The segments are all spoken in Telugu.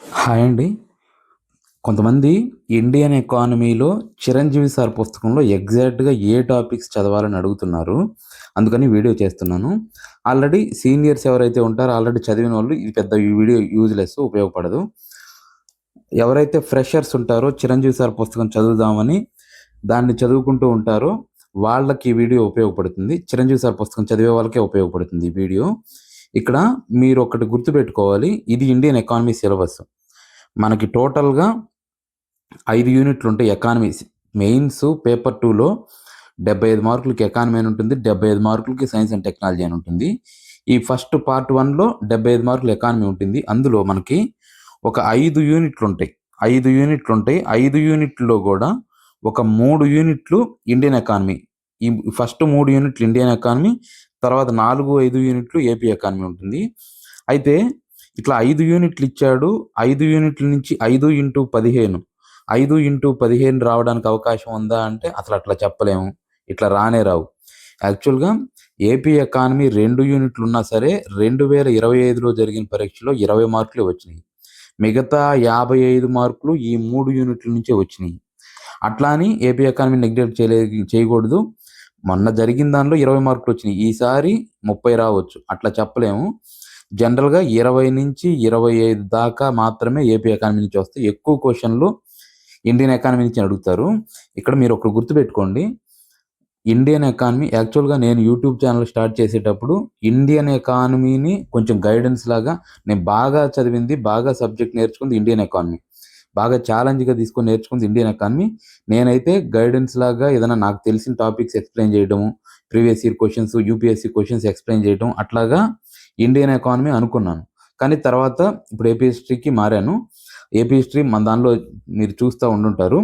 హాయ్ అండి. కొంతమంది ఇండియన్ ఎకానమీలో చిరంజీవి సార్ పుస్తకంలో ఎగ్జాక్ట్గా ఏ టాపిక్స్ చదవాలని అడుగుతున్నారు అందుకని వీడియో చేస్తున్నాను. ఆల్రెడీ సీనియర్స్ ఎవరైతే ఉంటారో ఆల్రెడీ చదివిన వాళ్ళు ఇది పెద్ద వీడియో యూజ్లెస్ ఉపయోగపడదు. ఎవరైతే ఫ్రెషర్స్ ఉంటారో చిరంజీవి సార్ పుస్తకం చదువుదామని దాన్ని చదువుకుంటూ ఉంటారో వాళ్ళకి ఈ వీడియో ఉపయోగపడుతుంది. చిరంజీవి సార్ పుస్తకం చదివే వాళ్ళకే ఉపయోగపడుతుంది ఈ వీడియో. ఇక్కడ మీరు ఒకటి గుర్తుపెట్టుకోవాలి. ఇది ఇండియన్ ఎకానమీ సిలబస్. మనకి టోటల్గా ఐదు యూనిట్లు ఉంటాయి ఎకానమీ మెయిన్స్ పేపర్ టూలో డెబ్బై ఐదు మార్కులకి ఎకానమీ అని ఉంటుంది డెబ్బై ఐదు మార్కులకి సైన్స్ అండ్ టెక్నాలజీ అని ఉంటుంది. ఈ ఫస్ట్ పార్ట్ వన్లో డెబ్బై ఐదు మార్కులు ఎకానమీ ఉంటుంది. అందులో మనకి ఒక ఐదు యూనిట్లు ఉంటాయి ఐదు యూనిట్లు ఉంటాయి ఐదు యూనిట్లో కూడా ఒక మూడు యూనిట్లు ఇండియన్ ఎకానమీ. ఈ ఫస్ట్ మూడు యూనిట్లు ఇండియన్ ఎకానమీ తర్వాత నాలుగు ఐదు యూనిట్లు ఏపీ ఎకానమీ ఉంటుంది. అయితే ఇట్లా ఐదు యూనిట్లు ఇచ్చాడు. ఐదు యూనిట్ల నుంచి ఐదు ఇంటూ పదిహేను. ఐదు ఇంటూ పదిహేను రావడానికి అవకాశం ఉందా అంటే అసలు అట్లా చెప్పలేము. ఇట్లా రానే రావు. యాక్చువల్గా ఏపీ ఎకానమీ రెండు యూనిట్లు ఉన్నా సరే రెండు వేల ఇరవై ఐదులో జరిగిన పరీక్షలో ఇరవై మార్కులు వచ్చినాయి. మిగతా యాభై ఐదు మార్కులు ఈ మూడు యూనిట్ల నుంచే వచ్చినాయి. అట్లా అని ఏపీ ఎకానమీ నెగ్లెక్ట్ చేయలే చేయకూడదు. మొన్న జరిగిన దానిలో ఇరవై మార్కులు వచ్చినాయి. ఈసారి ముప్పై రావచ్చు. అట్లా చెప్పలేము. జనరల్గా ఇరవై నుంచి ఇరవై ఐదు దాకా మాత్రమే ఏపీ ఎకానమీ నుంచి వస్తాయి. ఎక్కువ క్వశ్చన్లు ఇండియన్ ఎకానమీ నుంచి అడుగుతారు. ఇక్కడ మీరు ఒకటి గుర్తుపెట్టుకోండి. ఇండియన్ ఎకానమీ యాక్చువల్గా నేను యూట్యూబ్ ఛానల్ స్టార్ట్ చేసేటప్పుడు ఇండియన్ ఎకానమీని కొంచెం గైడెన్స్ లాగా నేను బాగా చదివింది బాగా సబ్జెక్ట్ నేర్చుకుంది ఇండియన్ ఎకానమీ. బాగా ఛాలెంజ్గా తీసుకొని నేర్చుకుంది ఇండియన్ ఎకానమీ నేనైతే గైడెన్స్ లాగా ఏదైనా నాకు తెలిసిన టాపిక్స్ ఎక్స్ప్లెయిన్ చేయడము previous year questions UPSC questions explain చేయడం అట్లాగా ఇండియన్ ఎకానమీ అనుకున్నాను. కానీ తర్వాత ఇప్పుడు ఏపీ హిస్టరీకి మారాను. ఏపీ హిస్టరీ మన దానిలో మీరు చూస్తూ ఉండుంటారు.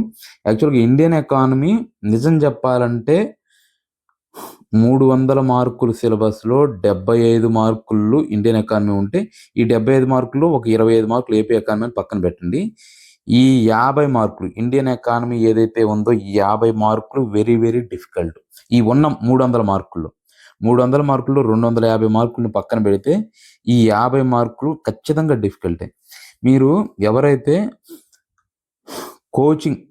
యాక్చువల్గా ఇండియన్ ఎకానమీ నిజం చెప్పాలంటే మూడు వందల మార్కులు సిలబస్లో డెబ్బై ఐదు మార్కులు ఇండియన్ ఎకానమీ ఉంటే ఈ డెబ్బై ఐదు మార్కులు ఒక ఇరవై ఐదు మార్కులు ఏపీ ఎకానమీ పక్కన పెట్టండి. ఈ యాభై మార్కులు ఇండియన్ ఎకానమీ ఏదైతే ఉందో ఈ యాభై మార్కులు వెరీ వెరీ డిఫికల్ట్. ఈ ఉన్న మూడు వందల మార్కుల్లో మూడు వందల మార్కుల్లో రెండు వందల యాభై మార్కులను పక్కన పెడితే ఈ యాభై మార్కులు ఖచ్చితంగా డిఫికల్టే. మీరు ఎవరైతే కోచింగ్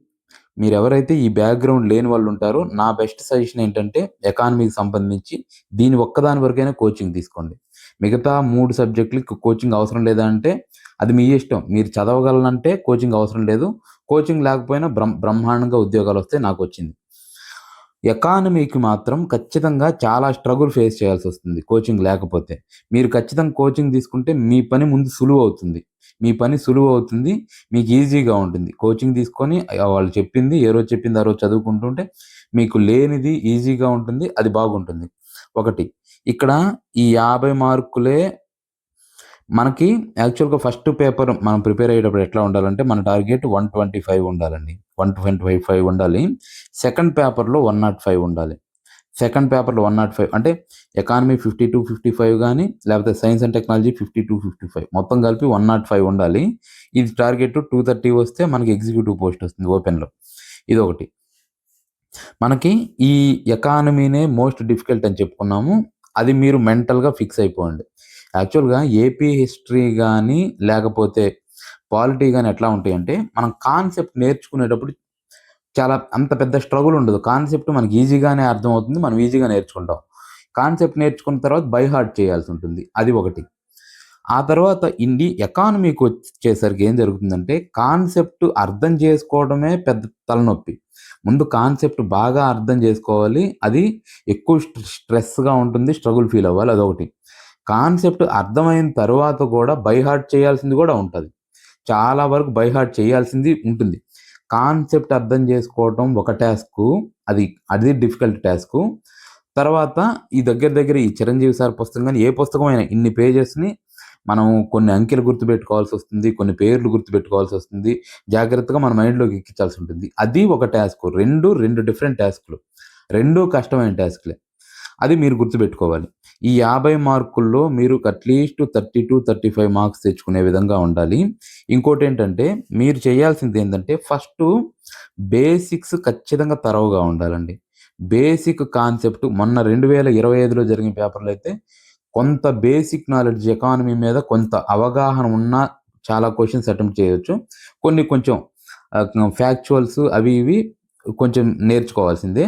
మీరు ఎవరైతే ఈ బ్యాక్గ్రౌండ్ లేని వాళ్ళు ఉంటారో నా బెస్ట్ సజెషన్ ఏంటంటే ఎకానమీకి సంబంధించి దీని ఒక్కదాని వరకైనా కోచింగ్ తీసుకోండి. మిగతా మూడు సబ్జెక్టులకి కోచింగ్ అవసరం లేదా అంటే అది మీ ఇష్టం. మీరు చదవగలనంటే కోచింగ్ అవసరం లేదు. కోచింగ్ లేకపోయినా బ్రహ్మ బ్రహ్మాండంగా ఉద్యోగాలు వస్తే నాకు వచ్చింది. ఎకానమీకి మాత్రం ఖచ్చితంగా చాలా స్ట్రగుల్ ఫేస్ చేయాల్సి వస్తుంది కోచింగ్ లేకపోతే. మీరు ఖచ్చితంగా కోచింగ్ తీసుకుంటే మీ పని ముందు సులువు అవుతుంది. మీ పని సులువు అవుతుంది మీకు ఈజీగా ఉంటుంది. కోచింగ్ తీసుకొని వాళ్ళు చెప్పింది ఏ రోజు చెప్పింది ఆ రోజు చదువుకుంటుంటే మీకు లేనిది ఈజీగా ఉంటుంది అది బాగుంటుంది. ఒకటి ఇక్కడ ఈ యాభై మార్కులే మనకి యాక్చువల్గా ఫస్ట్ పేపర్ మనం ప్రిపేర్ అయ్యేటప్పుడు ఎట్లా ఉండాలంటే మన టార్గెట్ వన్ ట్వంటీ ఫైవ్ ఉండాలండి. వన్ ట్వంటీ ఫైవ్ ఫైవ్ ఉండాలి సెకండ్ పేపర్లో వన్ నాట్ ఫైవ్ ఉండాలి సెకండ్ పేపర్లో వన్ నాట్ ఫైవ్ అంటే economy fifty two fifty five కానీ లేకపోతే science and technology fifty two fifty five మొత్తం కలిపి వన్ నాట్ ఫైవ్ ఉండాలి. ఇది టార్గెట్ టూ థర్టీ వస్తే మనకి ఎగ్జిక్యూటివ్ పోస్ట్ వస్తుంది ఓపెన్లో ఇది ఒకటి మనకి ఈ ఎకానమీనే మోస్ట్ డిఫికల్ట్ అని చెప్పుకున్నాము. అది మీరు మెంటల్గా ఫిక్స్ అయిపోండి. యాక్చువల్గా ఏపీ హిస్టరీ కానీ లేకపోతే పాలిటీ కానీ ఎట్లా ఉంటాయంటే మనం కాన్సెప్ట్ నేర్చుకునేటప్పుడు చాలా అంత పెద్ద స్ట్రగుల్ ఉండదు. కాన్సెప్ట్ మనకి ఈజీగానే అర్థమవుతుంది మనం ఈజీగా నేర్చుకుంటాం. కాన్సెప్ట్ నేర్చుకున్న తర్వాత బై హార్ట్ చేయాల్సి ఉంటుంది. అది ఒకటి. ఆ తర్వాత ఇండి ఎకానమీకి వచ్చేసరికి ఏం జరుగుతుందంటే కాన్సెప్ట్ అర్థం చేసుకోవడమే పెద్ద తలనొప్పి. ముందు కాన్సెప్ట్ బాగా అర్థం చేసుకోవాలి అది ఎక్కువ స్ట్రెస్గా ఉంటుంది స్ట్రగుల్ ఫీల్ అవ్వాలి అదొకటి. కాన్సెప్ట్ అర్థమైన తర్వాత కూడా బైహార్ట్ చేయాల్సింది కూడా ఉంటుంది. చాలా వరకు బైహార్ట్ చేయాల్సింది ఉంటుంది. కాన్సెప్ట్ అర్థం చేసుకోవటం ఒక టాస్క్ అది అది డిఫికల్ట్ టాస్క్. తర్వాత ఈ దగ్గర దగ్గర ఈ చిరంజీవి సార్ పుస్తకం కానీ ఏ పుస్తకం అయినా ఇన్ని పేజెస్ని మనం కొన్ని అంకెలు గుర్తుపెట్టుకోవాల్సి వస్తుంది కొన్ని పేర్లు గుర్తుపెట్టుకోవాల్సి వస్తుంది జాగ్రత్తగా మన మైండ్లోకి ఎక్కించాల్సి ఉంటుంది. అది ఒక టాస్క్ రెండు రెండు డిఫరెంట్ టాస్క్లు. రెండు కష్టమైన టాస్క్లే. అది మీరు గుర్తుపెట్టుకోవాలి. ఈ యాభై మార్కుల్లో మీరు at least thirty to thirty five marks తెచ్చుకునే విధంగా ఉండాలి. ఇంకోటి ఏంటంటే మీరు చేయాల్సింది ఏంటంటే ఫస్ట్ బేసిక్స్ ఖచ్చితంగా తరవుగా ఉండాలండి. బేసిక్ కాన్సెప్ట్ మొన్న రెండు వేల ఇరవై ఐదులో జరిగిన పేపర్లు అయితే కొంత బేసిక్ నాలెడ్జ్ ఎకానమీ మీద కొంత అవగాహన ఉన్నా చాలా క్వశ్చన్స్ అటెంప్ట్ చేయొచ్చు. కొన్ని కొంచెం ఫ్యాక్చువల్స్ అవి ఇవి కొంచెం నేర్చుకోవాల్సిందే.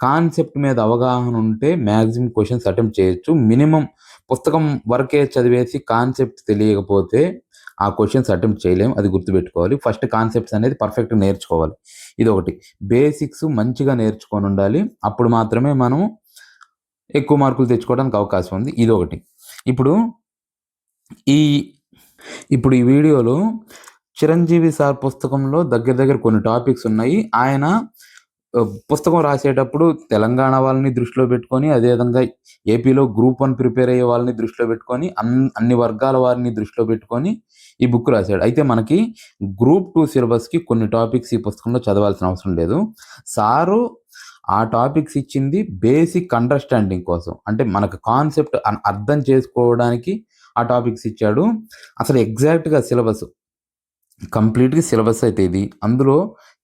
కాన్సెప్ట్ మీద అవగాహన ఉంటే మ్యాక్సిమం క్వశ్చన్స్ అటెంప్ట్ చేయొచ్చు. మినిమం పుస్తకం వరకే చదివేసి కాన్సెప్ట్ తెలియకపోతే ఆ క్వశ్చన్స్ అటెంప్ట్ చేయలేం. అది గుర్తుపెట్టుకోవాలి. ఫస్ట్ కాన్సెప్ట్స్ అనేది పర్ఫెక్ట్గా నేర్చుకోవాలి. ఇది ఒకటి బేసిక్స్ మంచిగా నేర్చుకొని ఉండాలి. అప్పుడు మాత్రమే మనం ఎక్కువ మార్కులు తెచ్చుకోవడానికి అవకాశం ఉంది. ఇది ఒకటి ఇప్పుడు ఈ ఇప్పుడు ఈ వీడియోలో చిరంజీవి సార్ పుస్తకంలో దగ్గర దగ్గర కొన్ని టాపిక్స్ ఉన్నాయి. ఆయన పుస్తకం రాసేటప్పుడు తెలంగాణ వాళ్ళని దృష్టిలో పెట్టుకొని అదేవిధంగా ఏపీలో గ్రూప్ వన్ ప్రిపేర్ అయ్యే వాళ్ళని దృష్టిలో పెట్టుకొని అన్ అన్ని వర్గాల వారిని దృష్టిలో పెట్టుకొని ఈ బుక్ రాశాడు. అయితే మనకి గ్రూప్ టూ సిలబస్కి కొన్ని టాపిక్స్ ఈ పుస్తకంలో చదవాల్సిన అవసరం లేదు. సారు ఆ టాపిక్స్ ఇచ్చింది బేసిక్ అండర్స్టాండింగ్ కోసం. అంటే మనకు కాన్సెప్ట్ అర్థం చేసుకోవడానికి ఆ టాపిక్స్ ఇచ్చాడు. అసలు ఎగ్జాక్ట్గా సిలబస్ కంప్లీట్గా సిలబస్ అయితే ఇది. అందులో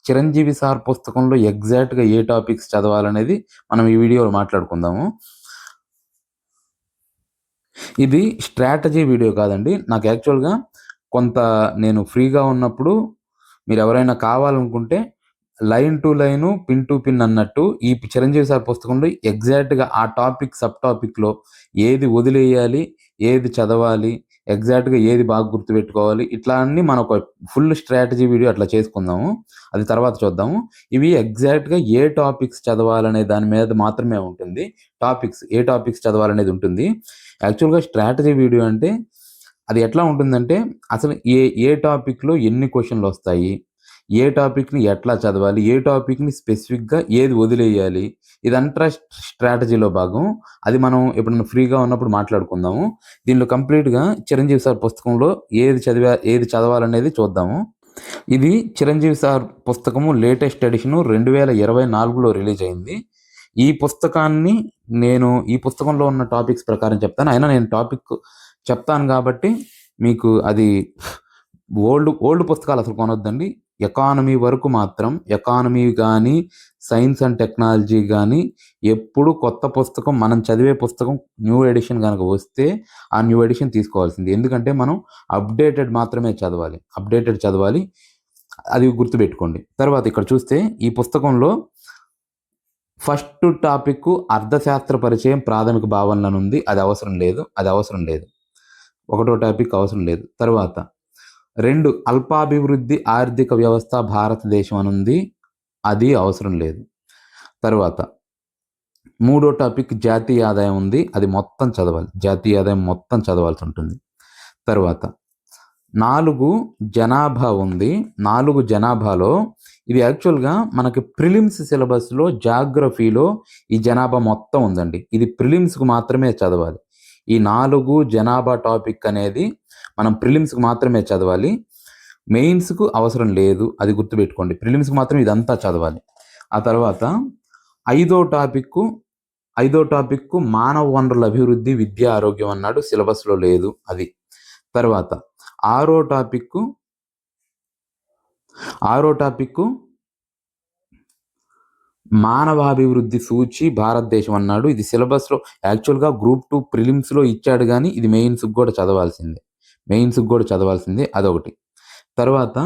చిరంజీవి సార్ పుస్తకంలో ఎగ్జాక్ట్గా ఏ టాపిక్స్ చదవాలనేది మనం ఈ వీడియోలో మాట్లాడుకుందాము. ఇది స్ట్రాటజీ వీడియో కాదండి. నాకు యాక్చువల్గా కొంత నేను ఫ్రీగా ఉన్నప్పుడు మీరు ఎవరైనా కావాలనుకుంటే line to line pin to pin అన్నట్టు ఈ చిరంజీవి సార్ పుస్తకంలో ఎగ్జాక్ట్గా ఆ టాపిక్ సబ్ టాపిక్లో ఏది వదిలేయాలి ఏది చదవాలి ఎగ్జాక్ట్గా ఏది బాగా గుర్తుపెట్టుకోవాలి ఇట్లా అన్ని మనం ఒక ఫుల్ స్ట్రాటజీ వీడియో అట్లా చేసుకుందాము. అది తర్వాత చూద్దాము. ఇవి ఎగ్జాక్ట్గా ఏ టాపిక్స్ చదవాలనే దాని మీద మాత్రమే ఉంటుంది. టాపిక్స్ ఏ టాపిక్స్ చదవాలనేది ఉంటుంది. యాక్చువల్గా స్ట్రాటజీ వీడియో అంటే అది ఎట్లా ఉంటుందంటే అసలు ఏ ఏ టాపిక్లో ఎన్ని క్వశ్చన్లు వస్తాయి ఏ టాపిక్ని ఎట్లా చదవాలి ఏ టాపిక్ని స్పెసిఫిక్గా ఏది వదిలేయాలి ఇదంతా స్ట్రాటజీలో భాగం. అది మనం ఎప్పుడైనా ఫ్రీగా ఉన్నప్పుడు మాట్లాడుకుందాము. దీనిలో కంప్లీట్గా చిరంజీవి సార్ పుస్తకంలో ఏది చదివా ఏది చదవాలనేది చూద్దాము. ఇది చిరంజీవి సార్ పుస్తకము లేటెస్ట్ ఎడిషన్ రెండు వేల ఇరవై నాలుగులో రిలీజ్ అయింది. ఈ పుస్తకాన్ని నేను ఈ పుస్తకంలో ఉన్న టాపిక్స్ ప్రకారం చెప్తాను. అయినా నేను టాపిక్ చెప్తాను కాబట్టి మీకు అది ఓల్డ్ ఓల్డ్ పుస్తకాలు అసలు కొనొద్దండి. ఎకానమీ వరకు మాత్రం ఎకానమీ కానీ సైన్స్ అండ్ టెక్నాలజీ కానీ ఎప్పుడు కొత్త పుస్తకం మనం చదివే పుస్తకం న్యూ ఎడిషన్ కనుక వస్తే ఆ న్యూ ఎడిషన్ తీసుకోవాల్సింది. ఎందుకంటే మనం అప్డేటెడ్ మాత్రమే చదవాలి. అప్డేటెడ్ చదవాలి. అది గుర్తుపెట్టుకోండి. తర్వాత ఇక్కడ చూస్తే ఈ పుస్తకంలో ఫస్ట్ టాపిక్ అర్థశాస్త్ర పరిచయం ప్రాథమిక భావనలను ఉంది. అది అవసరం లేదు. అది అవసరం లేదు. ఒకటో టాపిక్ అవసరం లేదు. తర్వాత రెండు అల్పాభివృద్ధి ఆర్థిక వ్యవస్థ భారతదేశం అని ఉంది అది అవసరం లేదు. తర్వాత మూడో టాపిక్ జాతీయ ఆదాయం ఉంది. అది మొత్తం చదవాలి. జాతీయ ఆదాయం మొత్తం చదవాల్సి ఉంటుంది. తర్వాత నాలుగు జనాభా ఉంది. నాలుగు జనాభాలో ఇది యాక్చువల్గా మనకి ప్రిలిమ్స్ సిలబస్లో జాగ్రఫీలో ఈ జనాభా మొత్తం ఉందండి. ఇది ప్రిలిమ్స్కు మాత్రమే చదవాలి. ఈ నాలుగు జనాభా టాపిక్ అనేది మనం ప్రిలిమ్స్కి మాత్రమే చదవాలి. మెయిన్స్కు అవసరం లేదు. అది గుర్తుపెట్టుకోండి. ప్రిలిమ్స్కి మాత్రం ఇదంతా చదవాలి. ఆ తర్వాత ఐదో టాపిక్కు ఐదో టాపిక్కు మానవ వనరుల అభివృద్ధి విద్య ఆరోగ్యం అన్నాడు. సిలబస్లో లేదు అది. తర్వాత ఆరో టాపిక్ ఆరో టాపిక్ మానవాభివృద్ధి సూచి భారతదేశం అన్నాడు. ఇది సిలబస్లో యాక్చువల్గా గ్రూప్ టూ ప్రిలిమ్స్లో ఇచ్చాడు కానీ ఇది మెయిన్స్కి కూడా చదవాల్సిందే. మెయిన్స్కి కూడా చదవాల్సింది అదొకటి. తర్వాత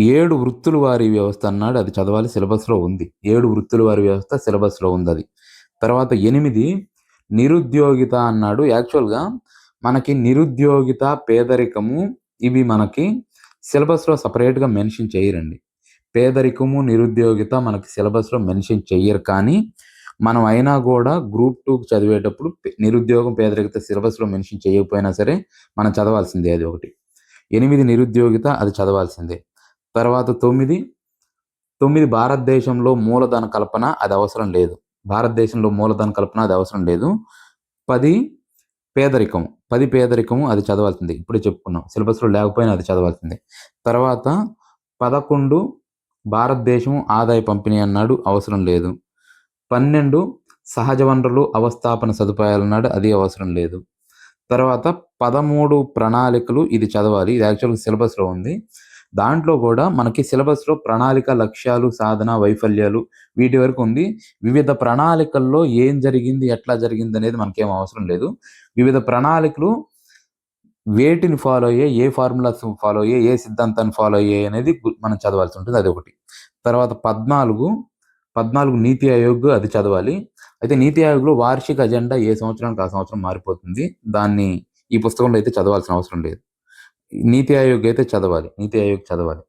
ఏడు వృత్తుల వారి వ్యవస్థ అన్నాడు అది చదవాలి సిలబస్లో ఉంది. ఏడు వృత్తుల వారి వ్యవస్థ సిలబస్లో ఉంది అది. తర్వాత ఎనిమిది నిరుద్యోగిత అన్నాడు. యాక్చువల్గా మనకి నిరుద్యోగిత పేదరికము ఇవి మనకి సిలబస్లో సపరేట్గా మెన్షన్ చేయరండి. పేదరికము నిరుద్యోగిత మనకి సిలబస్లో మెన్షన్ చెయ్యరు కానీ మనం అయినా కూడా గ్రూప్ టూ చదివేటప్పుడు నిరుద్యోగం పేదరికత సిలబస్లో మెన్షన్ చేయకపోయినా సరే మనం చదవాల్సిందే అది ఒకటి. ఎనిమిది నిరుద్యోగిత అది చదవాల్సిందే. తర్వాత తొమ్మిది తొమ్మిది భారతదేశంలో మూలధన కల్పన అది అవసరం లేదు. భారతదేశంలో మూలధన కల్పన అది అవసరం లేదు. పది పేదరికం పది పేదరికము అది చదవాల్సిందే. ఇప్పుడే చెప్పుకున్నాం. సిలబస్లో లేకపోయినా అది చదవాల్సిందే. తర్వాత పదకొండు భారతదేశం ఆదాయ పంపిణీ అన్నాడు అవసరం లేదు. పన్నెండు సహజ వనరులు అవస్థాపన సదుపాయాల నాడు అది అవసరం లేదు. తర్వాత పదమూడు ప్రణాళికలు ఇది చదవాలి. ఇది యాక్చువల్గా సిలబస్లో ఉంది. దాంట్లో కూడా మనకి సిలబస్లో ప్రణాళిక లక్ష్యాలు సాధన వైఫల్యాలు వీటి వరకు ఉంది. వివిధ ప్రణాళికల్లో ఏం జరిగింది ఎట్లా జరిగింది అనేది మనకేం అవసరం లేదు. వివిధ ప్రణాళికలు వేటిని ఫాలో అయ్యే ఏ ఫార్ములాస్ ఫాలో అయ్యే ఏ సిద్ధాంతాన్ని ఫాలో అయ్యే అనేది మనం చదవాల్సి ఉంటుంది. అది ఒకటి. తర్వాత పద్నాలుగు పద్నాలుగు నీతి ఆయోగ్ అది చదవాలి. అయితే నీతి ఆయోగ్లో వార్షిక అజెండా ఏ సంవత్సరానికి ఆ సంవత్సరం మారిపోతుంది? దాన్ని ఈ పుస్తకంలో అయితే చదవాల్సిన అవసరం లేదు. నీతి ఆయోగ్ అయితే చదవాలి. నీతి ఆయోగ్ చదవాలి.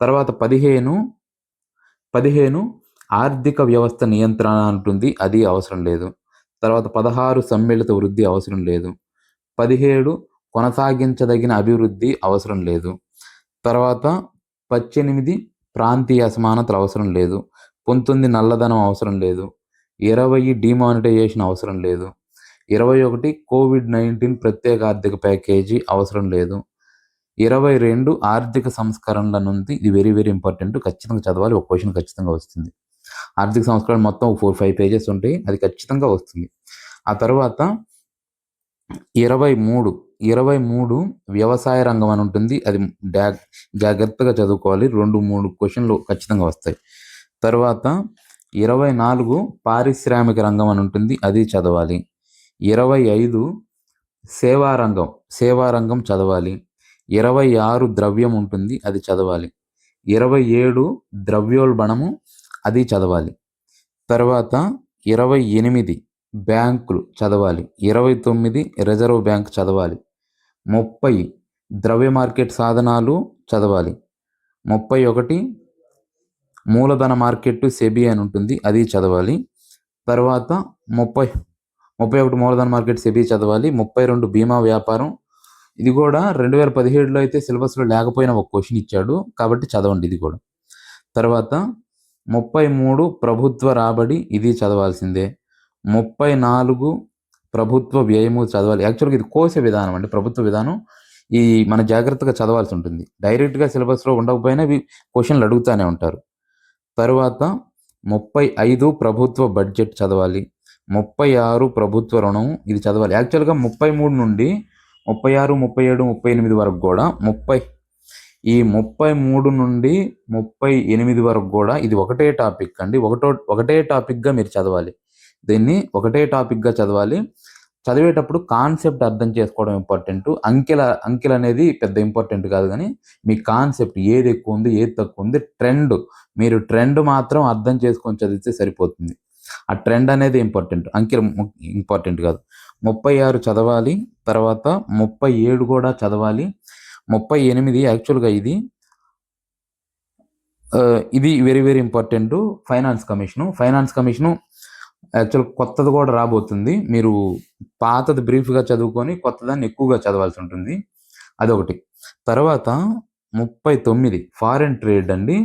తర్వాత పదిహేను పదిహేను ఆర్థిక వ్యవస్థ నియంత్రణ అంటుంది. అది అవసరం లేదు. తర్వాత పదహారు సమ్మిళిత వృద్ధి అవసరం లేదు. పదిహేడు కొనసాగించదగిన అభివృద్ధి అవసరం లేదు. తర్వాత పద్దెనిమిది ప్రాంతీయ అసమానతలు అవసరం లేదు. పంతొమ్మిది నల్లధనం అవసరం లేదు. ఇరవై డిమానిటైజేషన్ అవసరం లేదు. ఇరవై ఒకటి కోవిడ్ నైన్టీన్ ప్రత్యేక ఆర్థిక ప్యాకేజీ అవసరం లేదు. ఇరవై రెండు ఆర్థిక సంస్కరణల నుండి ఇది వెరీ వెరీ ఇంపార్టెంట్ ఖచ్చితంగా చదవాలి. ఒక క్వశ్చన్ ఖచ్చితంగా వస్తుంది. ఆర్థిక సంస్కరణ మొత్తం ఫోర్ ఫైవ్ పేజెస్ ఉంటాయి. అది ఖచ్చితంగా వస్తుంది. ఆ తర్వాత ఇరవై మూడు ఇరవై మూడు వ్యవసాయ రంగం అని ఉంటుంది. అది జాగ్రత్తగా చదువుకోవాలి. రెండు మూడు క్వశ్చన్లు ఖచ్చితంగా వస్తాయి. తర్వాత ఇరవై నాలుగు పారిశ్రామిక రంగం అని ఉంటుంది అది చదవాలి. ఇరవై ఐదు సేవారంగం సేవారంగం చదవాలి. ఇరవై ఆరు ద్రవ్యం ఉంటుంది అది చదవాలి. ఇరవై ఏడు ద్రవ్యోల్బణము అది చదవాలి. తర్వాత ఇరవై ఎనిమిది బ్యాంకులు చదవాలి. ఇరవై తొమ్మిది రిజర్వ్ బ్యాంక్ చదవాలి. ముప్పై ద్రవ్య మార్కెట్ సాధనాలు చదవాలి. ముప్పై ఒకటి మూలధన మార్కెట్ సెబీ అని ఉంటుంది అది చదవాలి. తర్వాత ముప్పై ముప్పై ఒకటి మూలధన మార్కెట్ సెబీ చదవాలి ముప్పై రెండు బీమా వ్యాపారం. ఇది కూడా రెండు వేల పదిహేడులో అయితే సిలబస్లో లేకపోయినా ఒక క్వశ్చన్ ఇచ్చాడు కాబట్టి చదవండి ఇది కూడా. తర్వాత ముప్పై మూడు ప్రభుత్వ రాబడి ఇది చదవాల్సిందే. ముప్పై నాలుగు ప్రభుత్వ వ్యయము చదవాలి. యాక్చువల్గా ఇది కోసే విధానం అండి ప్రభుత్వ విధానం. ఈ మన జాగ్రత్తగా చదవాల్సి ఉంటుంది. డైరెక్ట్గా సిలబస్లో ఉండకపోయినా ఇవి క్వశ్చన్లు అడుగుతూనే ఉంటారు. తర్వాత ముప్పై ఐదు ప్రభుత్వ బడ్జెట్ చదవాలి. ముప్పై ఆరు ప్రభుత్వ రుణం ఇది చదవాలి. యాక్చువల్గా ముప్పై మూడు నుండి ముప్పై ఆరు ముప్పై ఏడు ముప్పై ఎనిమిది వరకు కూడా ముప్పై ఈ ముప్పై మూడు నుండి ముప్పై ఎనిమిది వరకు కూడా ఇది ఒకటే టాపిక్ అండి. ఒకటో ఒకటే టాపిక్గా మీరు చదవాలి. దీన్ని ఒకటే టాపిక్గా చదవాలి. చదివేటప్పుడు కాన్సెప్ట్ అర్థం చేసుకోవడం ఇంపార్టెంట్ అంకెల అంకెలు అనేది పెద్ద ఇంపార్టెంట్ కాదు కానీ మీ కాన్సెప్ట్ ఏది ఎక్కువ ఉంది ఏది తక్కువ ఉంది ట్రెండ్ మీరు ట్రెండ్ మాత్రం అర్థం చేసుకొని చదివితే సరిపోతుంది. ఆ ట్రెండ్ అనేది ఇంపార్టెంట్ అంకెలు ఇంపార్టెంట్ కాదు. ముప్పై ఆరు చదవాలి తర్వాత ముప్పై ఏడు కూడా చదవాలి ముప్పై ఎనిమిది యాక్చువల్గా ఇది. ఇది very very important finance commission finance commission actual కొత్తది కూడా రాబోతుంది. మీరు పాతది బ్రీఫ్గా చదువుకొని కొత్తదాన్ని ఎక్కువగా చదవాల్సి ఉంటుంది. అదొకటి. తర్వాత ముప్పై తొమ్మిది. ఫారెన్ ట్రేడ్ అండి.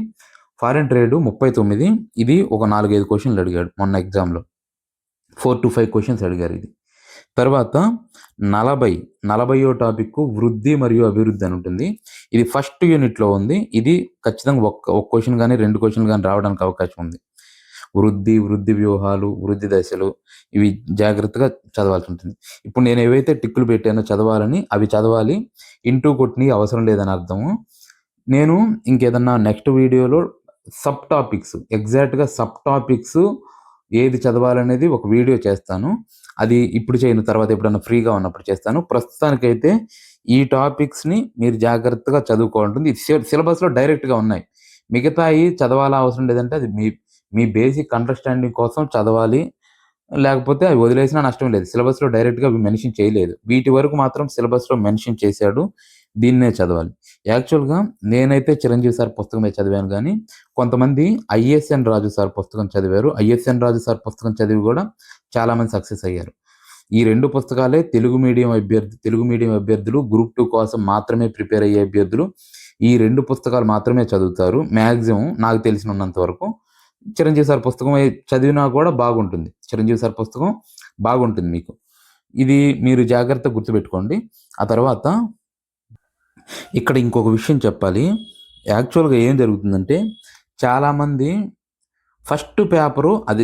ఫారెన్ ట్రేడ్ ముప్పై తొమ్మిది. ఇది ఒక నాలుగైదు క్వశ్చన్లు అడిగాడు మొన్న ఎగ్జామ్లో. ఫోర్ టు ఫైవ్ క్వశ్చన్స్ అడిగారు ఇది. తర్వాత నలభై. నలభయో టాపిక్ వృద్ధి మరియు అభివృద్ధి అని ఉంటుంది. ఇది ఫస్ట్ యూనిట్లో ఉంది. ఇది ఖచ్చితంగా ఒక్క ఒక క్వశ్చన్ కానీ రెండు క్వశ్చన్ కానీ రావడానికి అవకాశం ఉంది. వృద్ధి వృద్ధి వ్యూహాలు వృద్ధి దశలు ఇవి జాగ్రత్తగా చదవాల్సి ఉంటుంది. ఇప్పుడు నేను ఏవైతే టిక్కులు పెట్టానో చదవాలని అవి చదవాలి ఇంటూ కొట్టినవి అవసరం లేదని అర్థము. నేను ఇంకేదన్నా నెక్స్ట్ వీడియోలో సబ్ టాపిక్స్ ఎగ్జాక్ట్గా సబ్ టాపిక్స్ ఏది చదవాలనేది ఒక వీడియో చేస్తాను. అది ఇప్పుడు చేయను తర్వాత ఎప్పుడన్నా ఫ్రీగా ఉన్నప్పుడు చేస్తాను. ప్రస్తుతానికైతే ఈ టాపిక్స్ని మీరు జాగ్రత్తగా చదువుకోవాలంటుంది ఇది సిలబస్లో డైరెక్ట్గా ఉన్నాయి. మిగతాయి చదవాలా అవసరం లేదంటే అది మీ మీ బేసిక్ అండర్స్టాండింగ్ కోసం చదవాలి. లేకపోతే అవి వదిలేసినా నష్టం లేదు. సిలబస్లో డైరెక్ట్గా అవి మెన్షన్ చేయలేదు. వీటి వరకు మాత్రం సిలబస్లో మెన్షన్ చేశాడు. దీన్నే చదవాలి. యాక్చువల్గా నేనైతే చిరంజీవి సార్ పుస్తకమే చదివాను కానీ కొంతమంది ఐఎస్ఎన్ రాజు సార్ పుస్తకం చదివారు. ఐఎస్ఎన్ రాజు సార్ పుస్తకం చదివి కూడా చాలామంది సక్సెస్ అయ్యారు. ఈ రెండు పుస్తకాలే తెలుగు మీడియం అభ్యర్థి తెలుగు మీడియం అభ్యర్థులు గ్రూప్ టూ కోసం మాత్రమే ప్రిపేర్ అయ్యే అభ్యర్థులు. ఈ రెండు పుస్తకాలు మాత్రమే చదువుతారు. మ్యాక్సిమం నాకు తెలిసినంత వరకు చిరంజీవి సార్ పుస్తకం చదివినా కూడా బాగుంటుంది. చిరంజీవి సార్ పుస్తకం బాగుంటుంది మీకు. ఇది మీరు జాగ్రత్త గుర్తుపెట్టుకోండి. ఆ తర్వాత ఇక్కడ ఇంకొక విషయం చెప్పాలి. యాక్చువల్గా ఏం జరుగుతుందంటే చాలామంది ఫస్ట్ పేపరు అది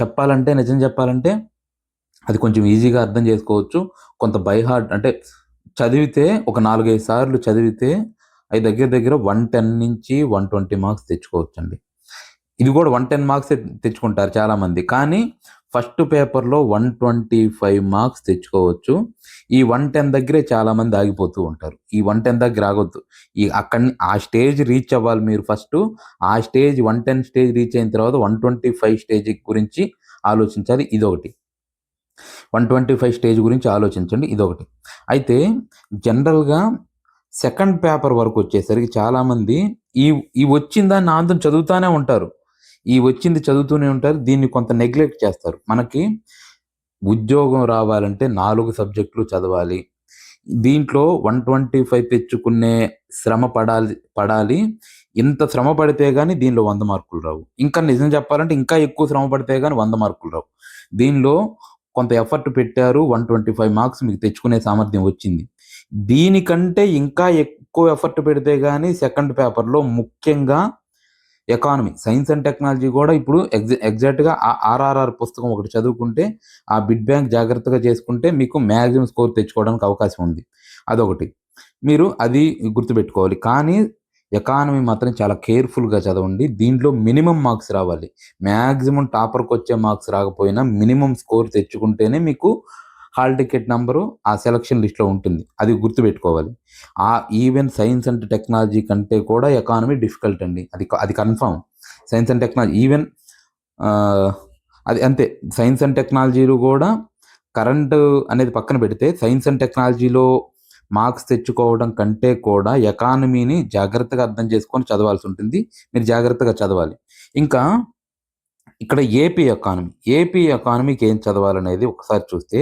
చెప్పాలంటే నిజం చెప్పాలంటే అది కొంచెం ఈజీగా అర్థం చేసుకోవచ్చు. కొంత బైహార్డ్ అంటే చదివితే ఒక నాలుగైదు సార్లు చదివితే అవి దగ్గర దగ్గర వన్ టెన్ నుంచి వన్ ట్వంటీ మార్క్స్ తెచ్చుకోవచ్చండి. ఇది కూడా వన్ టెన్ మార్క్స్ తెచ్చుకుంటారు చాలామంది. కానీ ఫస్ట్ పేపర్లో వన్ ట్వంటీ ఫైవ్ మార్క్స్ తెచ్చుకోవచ్చు. ఈ వన్ టెన్ దగ్గరే చాలా మంది ఆగిపోతూ ఉంటారు. ఈ వన్ టెన్ దగ్గర ఆగొద్దు. ఈ అక్కడ ఆ స్టేజ్ రీచ్ అవ్వాలి మీరు ఫస్ట్ ఆ stage one ten stage reach అయిన తర్వాత వన్ ట్వంటీ ఫైవ్ స్టేజ్ గురించి ఆలోచించాలి. ఇదొకటి. వన్ ట్వంటీ ఫైవ్ స్టేజ్ గురించి ఆలోచించండి. ఇదొకటి. అయితే జనరల్గా సెకండ్ పేపర్ వరకు వచ్చేసరికి చాలామంది ఈ ఈ వచ్చిందాన్ని ఆందోళన చదువుతూనే ఉంటారు. ఈ వచ్చింది చదువుతూనే ఉంటారు దీన్ని కొంత నెగ్లెక్ట్ చేస్తారు. మనకి ఉద్యోగం రావాలంటే నాలుగు సబ్జెక్టులు చదవాలి. దీంట్లో వన్ ట్వంటీ ఫైవ్ తెచ్చుకునే శ్రమ పడాలి పడాలి. ఇంత శ్రమ పడితే కానీ దీనిలో వంద మార్కులు రావు. ఇంకా నిజం చెప్పాలంటే ఇంకా ఎక్కువ శ్రమ పడితే కానీ వంద మార్కులు రావు. దీనిలో కొంత ఎఫర్ట్ పెట్టారు వన్ ట్వంటీ ఫైవ్ మార్క్స్ మీకు తెచ్చుకునే సామర్థ్యం వచ్చింది. దీనికంటే ఇంకా ఎక్కువ ఎఫర్ట్ పెడితే కానీ సెకండ్ పేపర్లో ముఖ్యంగా ఎకానమీ సైన్స్ అండ్ టెక్నాలజీ కూడా ఇప్పుడు ఎగ్జా ఎగ్జాక్ట్గా ఆ ఆర్ఆర్ఆర్ పుస్తకం ఒకటి చదువుకుంటే ఆ బిడ్ బ్యాంక్ జాగ్రత్తగా చేసుకుంటే మీకు మ్యాక్సిమం స్కోర్ తెచ్చుకోవడానికి అవకాశం ఉంది. అదొకటి. మీరు అది గుర్తుపెట్టుకోవాలి. కానీ ఎకానమీ మాత్రం చాలా కేర్ఫుల్గా చదవండి. దీంట్లో మినిమం మార్క్స్ రావాలి. మ్యాక్సిమం టాపర్కి వచ్చే మార్క్స్ రాకపోయినా మినిమం స్కోర్ తెచ్చుకుంటేనే మీకు హాల్ టికెట్ నంబరు ఆ సెలక్షన్ లిస్ట్లో ఉంటుంది. అది గుర్తుపెట్టుకోవాలి. ఆ ఈవెన్ సైన్స్ అండ్ టెక్నాలజీ కంటే కూడా ఎకానమీ డిఫికల్ట్ అండి. అది అది confirm. Science and technology even అది అంతే. సైన్స్ అండ్ టెక్నాలజీలు కూడా కరెంటు అనేది పక్కన పెడితే సైన్స్ అండ్ టెక్నాలజీలో మార్క్స్ తెచ్చుకోవడం కంటే కూడా ఎకానమీని జాగ్రత్తగా అర్థం చేసుకొని చదవాల్సి ఉంటుంది. మీరు జాగ్రత్తగా చదవాలి. ఇంకా ఇక్కడ ఏపీ ఎకానమీ. ఏపీ ఎకానమీకి ఏం చదవాలనేది ఒకసారి చూస్తే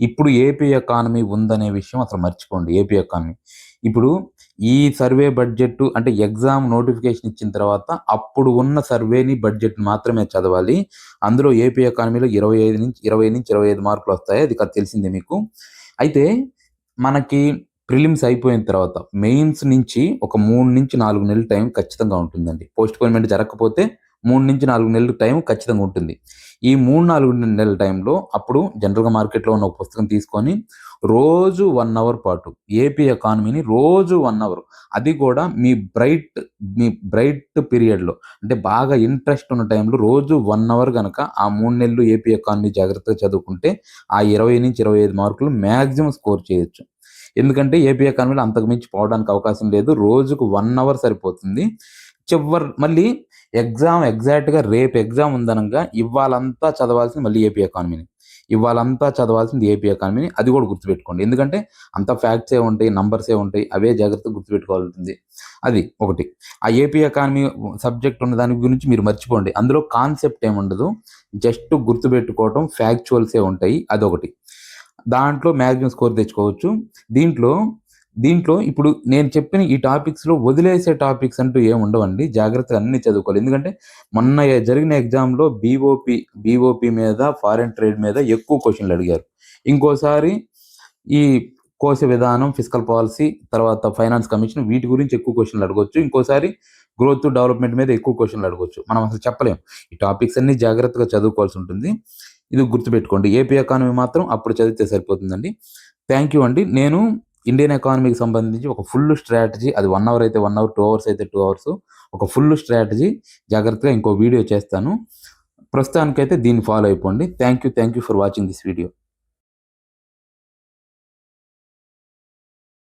ఇప్పుడు ఏపీ ఎకానమీ ఉందనే విషయం అసలు మర్చిపోండి. ఏపీ ఎకానమీ ఇప్పుడు ఈ సర్వే బడ్జెట్ అంటే ఎగ్జామ్ నోటిఫికేషన్ ఇచ్చిన తర్వాత అప్పుడు ఉన్న సర్వేని బడ్జెట్ మాత్రమే చదవాలి. అందులో ఏపీ ఎకానమీలో ఇరవై ఐదు నుంచి ఇరవై నుంచి ఇరవై ఐదు మార్కులు వస్తాయి. అది తెలిసిందే మీకు. అయితే మనకి ప్రిలిమ్స్ అయిపోయిన తర్వాత మెయిన్స్ నుంచి ఒక మూడు నుంచి నాలుగు నెలల టైం ఖచ్చితంగా ఉంటుందండి. పోస్ట్ పోన్మెంట్ జరగకపోతే మూడు నుంచి నాలుగు నెలలు టైం ఖచ్చితంగా ఉంటుంది. ఈ మూడు నాలుగు నెలల టైంలో అప్పుడు జనరల్గా మార్కెట్లో ఉన్న ఒక పుస్తకం తీసుకొని రోజు వన్ అవర్ పాటు ఏపీ ఎకానమీని రోజు వన్ అవర్ అది కూడా మీ బ్రైట్ మీ బ్రైట్ పీరియడ్లో అంటే బాగా ఇంట్రెస్ట్ ఉన్న టైంలో రోజు వన్ అవర్ కనుక ఆ మూడు నెలలు ఏపీ ఎకానమీ జాగ్రత్తగా చదువుకుంటే ఆ ఇరవై నుంచి ఇరవై ఐదు మార్కులు మ్యాక్సిమం స్కోర్ చేయొచ్చు. ఎందుకంటే ఏపీ ఎకానమీలో అంతకు మించి పోవడానికి అవకాశం లేదు. రోజుకు వన్ అవర్ సరిపోతుంది. చివరి మళ్ళీ ఎగ్జామ్ ఎగ్జాక్ట్గా రేపు ఎగ్జామ్ ఉందనగా ఇవాళంతా చదవాల్సింది మళ్ళీ ఏపీ ఎకానమీని ఇవాళంతా చదవాల్సింది ఏపీ ఎకానమీని అది కూడా గుర్తుపెట్టుకోండి. ఎందుకంటే అంత ఫ్యాక్ట్సే ఉంటాయి నంబర్సే ఉంటాయి అవే జాగ్రత్తగా గుర్తుపెట్టుకోవాల్సింది. అది ఒకటి. ఆ ఏపీ ఎకానమీ సబ్జెక్ట్ ఉన్న దాని గురించి మీరు మర్చిపోండి. అందులో కాన్సెప్ట్ ఏముండదు? జస్ట్ గుర్తుపెట్టుకోవటం ఫ్యాక్చువల్సే ఉంటాయి. అదొకటి. దాంట్లో మ్యాక్సిమం స్కోర్ తెచ్చుకోవచ్చు. దీంట్లో దీంట్లో ఇప్పుడు నేను చెప్పిన ఈ టాపిక్స్లో వదిలేసే టాపిక్స్ అంటూ ఏమి ఉండవండి. జాగ్రత్తగా అన్ని చదువుకోవాలి. ఎందుకంటే మొన్న జరిగిన ఎగ్జామ్లో బీఓపి బీఓపి మీద ఫారెన్ ట్రేడ్ మీద ఎక్కువ క్వశ్చన్లు అడిగారు. ఇంకోసారి ఈ కోశ విధానం ఫిజికల్ పాలసీ తర్వాత ఫైనాన్స్ కమిషన్ వీటి గురించి ఎక్కువ క్వశ్చన్లు అడగవచ్చు ఇంకోసారి గ్రోత్ డెవలప్మెంట్ మీద ఎక్కువ క్వశ్చన్లు అడగవచ్చు మనం అసలు చెప్పలేం. ఈ టాపిక్స్ అన్ని జాగ్రత్తగా చదువుకోవాల్సి ఉంటుంది. ఇది గుర్తుపెట్టుకోండి. ఏపీ ఎకానమీ మాత్రం అప్పుడు చదివితే సరిపోతుందండి. థ్యాంక్ యూ అండి. నేను ఇండియన్ ఎకానమీకి సంబంధించి ఒక ఫుల్ స్ట్రాటజీ అది వన్ అవర్ అయితే వన్ అవర్ టూ అవర్స్ అయితే టూ అవర్స్ ఒక ఫుల్ స్ట్రాటజీ జాగ్రత్తగా ఇంకో వీడియో చేస్తాను. ప్రస్తుతానికైతే దీన్ని ఫాలో అయిపోండి. Thank you thank you for watching this video